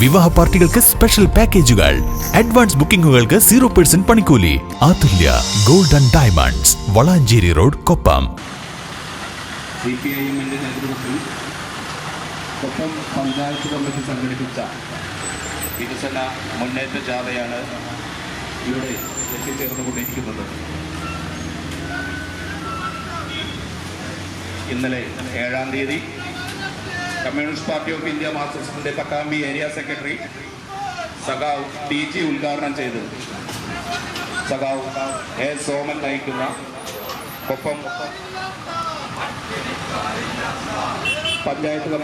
വിവാഹ പാർട്ടികൾക്ക് സ്പെഷ്യൽ പാക്കേജുകൾ അഡ്വാൻസ് ബുക്കിംഗുകൾക്ക് സീറോ പെർസെന്റ് പണിക്കൂലി. Athulya golden diamonds Valanchery road Koppam. C P I എമ്മിന്റെ കൊപ്പം പഞ്ചായത്ത് കമ്മിറ്റി സംഘടിപ്പിച്ച വികസന മുന്നേറ്റ ജാഥയാണ് ഇവിടെ എത്തിച്ചേർന്നുകൊണ്ടിരിക്കുന്നത്. ഇന്നലെ ഏഴാം തീയതി കമ്മ്യൂണിസ്റ്റ് പാർട്ടി ഓഫ് ഇന്ത്യ മാർക്സിസ്റ്റിന്റെ പട്ടാമ്പി ഏരിയ സെക്രട്ടറി സഖാവ് ടി ജി ഉദ്ഘാടനം ചെയ്ത്. സഖാവ് എ സോമൻ നയിക്കുന്ന കൊപ്പം പഞ്ചായത്ത്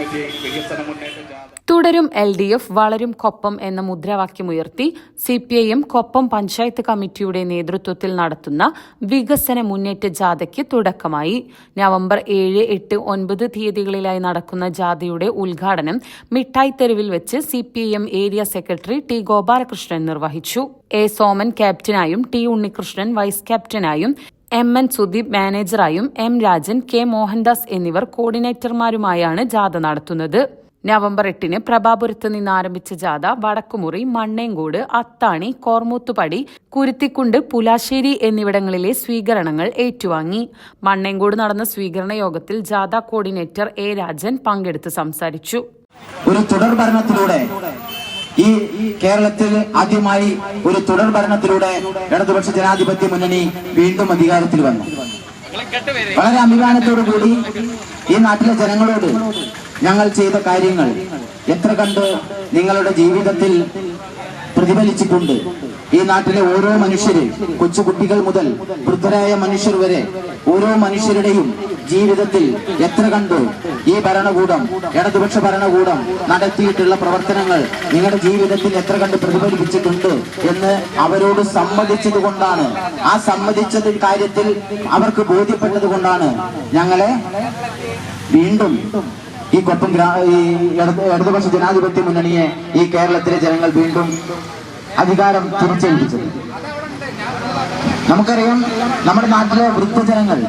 വികസന മുന്നേറ്റ തുടരും എൽ ഡി എഫ് വളരും കൊപ്പം എന്ന മുദ്രാവാക്യമുയർത്തി C P I M Koppam panchayat കമ്മിറ്റിയുടെ നേതൃത്വത്തിൽ നടത്തുന്ന വികസന മുന്നേറ്റ ജാഥയ്ക്ക് തുടക്കമായി. നവംബർ ഏഴ് എട്ട് ഒൻപത് തീയതികളിലായി നടക്കുന്ന ജാഥയുടെ ഉദ്ഘാടനം മിഠായി തെരുവിൽ വെച്ച് C P I M area secretary T Gopalakrishnan നിർവഹിച്ചു. എ സോമൻ ക്യാപ്റ്റനായും ടി ഉണ്ണികൃഷ്ണൻ വൈസ് ക്യാപ്റ്റനായും എം എൻ സുദീപ് മാനേജറായും എം രാജൻ കെ മോഹൻദാസ് എന്നിവർ കോർഡിനേറ്റർമാരുമായാണ് ജാഥ നടത്തുന്നത്. നവംബർ എട്ടിന് പ്രഭാപുരത്ത് നിന്ന് ആരംഭിച്ച ജാഥ വടക്കുമുറി മണ്ണേങ്കോട് അത്താണി കോർമൂത്തുപടി കുരുത്തിക്കുണ്ട് പുലാശ്ശേരി എന്നിവിടങ്ങളിലെ സ്വീകരണങ്ങൾ ഏറ്റുവാങ്ങി. മണ്ണേങ്കോട് നടന്ന സ്വീകരണ യോഗത്തിൽ ജാഥ കോർഡിനേറ്റർ എ രാജൻ പങ്കെടുത്ത് സംസാരിച്ചു. ഒരു തുടർ ഭരണത്തിലൂടെ ഈ കേരളത്തിൽ ആദ്യമായി ഒരു തുടർ ഭരണത്തിലൂടെ ഇടതുപക്ഷ ജനാധിപത്യ മുന്നണി വീണ്ടും അധികാരത്തിൽ വന്നു. വളരെ അഭിമാനത്തോടു കൂടി ഈ നാട്ടിലെ ജനങ്ങളോട് ഞങ്ങൾ ചെയ്ത കാര്യങ്ങൾ എത്ര കണ്ട് നിങ്ങളുടെ ജീവിതത്തിൽ പ്രതിഫലിച്ചിട്ടുണ്ട്. ഈ നാട്ടിലെ ഓരോ മനുഷ്യരെയും കൊച്ചുകുട്ടികൾ മുതൽ വൃദ്ധരായ മനുഷ്യർ വരെ ഓരോ മനുഷ്യരുടെയും ജീവിതത്തിൽ എത്ര കണ്ടു ഈ ഭരണകൂടം ഇടതുപക്ഷ ഭരണകൂടം നടത്തിയിട്ടുള്ള പ്രവർത്തനങ്ങൾ നിങ്ങളുടെ ജീവിതത്തിൽ എത്ര കണ്ട് പ്രതിഫലിപ്പിച്ചിട്ടുണ്ട് എന്ന് അവരോട് സമ്മതിച്ചത് കൊണ്ടാണ് ആ സമ്മതിച്ചത് കാര്യത്തിൽ അവർക്ക് ബോധ്യപ്പെട്ടത് കൊണ്ടാണ് ഞങ്ങളെ വീണ്ടും ഈ കൊപ്പം ഈ ഇടതുപക്ഷ ജനാധിപത്യ മുന്നണിയെ ഈ കേരളത്തിലെ ജനങ്ങൾ വീണ്ടും അധികാരം തിരിച്ചേൽപ്പിച്ചത് നമുക്കറിയാം നമ്മുടെ നാട്ടിലെ വൃദ്ധജനങ്ങൾ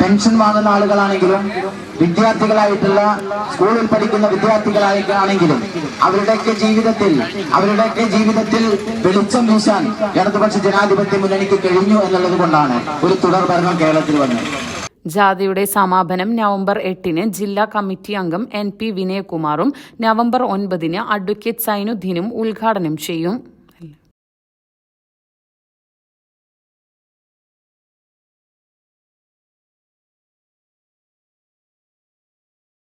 പെൻഷൻ വാങ്ങുന്ന ആളുകളാണെങ്കിലും വിദ്യാർത്ഥികളായിട്ടുള്ള സ്കൂളിൽ പഠിക്കുന്ന വിദ്യാർത്ഥികളായിട്ടാണെങ്കിലും അവരുടെയൊക്കെ ജീവിതത്തിൽ അവരുടെയൊക്കെ ജീവിതത്തിൽ വെളിച്ചം വീശാൻ ഇടതുപക്ഷ ജനാധിപത്യ മുന്നണിക്ക് കഴിഞ്ഞു എന്നുള്ളത് കൊണ്ടാണ് ഒരു തുടർ ഭരണം കേരളത്തിൽ വന്നത്. ജാഥയുടെ സമാപനം നവംബർ എട്ടിന് ജില്ലാ കമ്മിറ്റി അംഗം എൻ പി വിനയകുമാറും നവംബർ ഒൻപതിന് അഡ്വക്കേറ്റ് സൈനുദ്ദീനും ഉദ്ഘാടനം ചെയ്യും.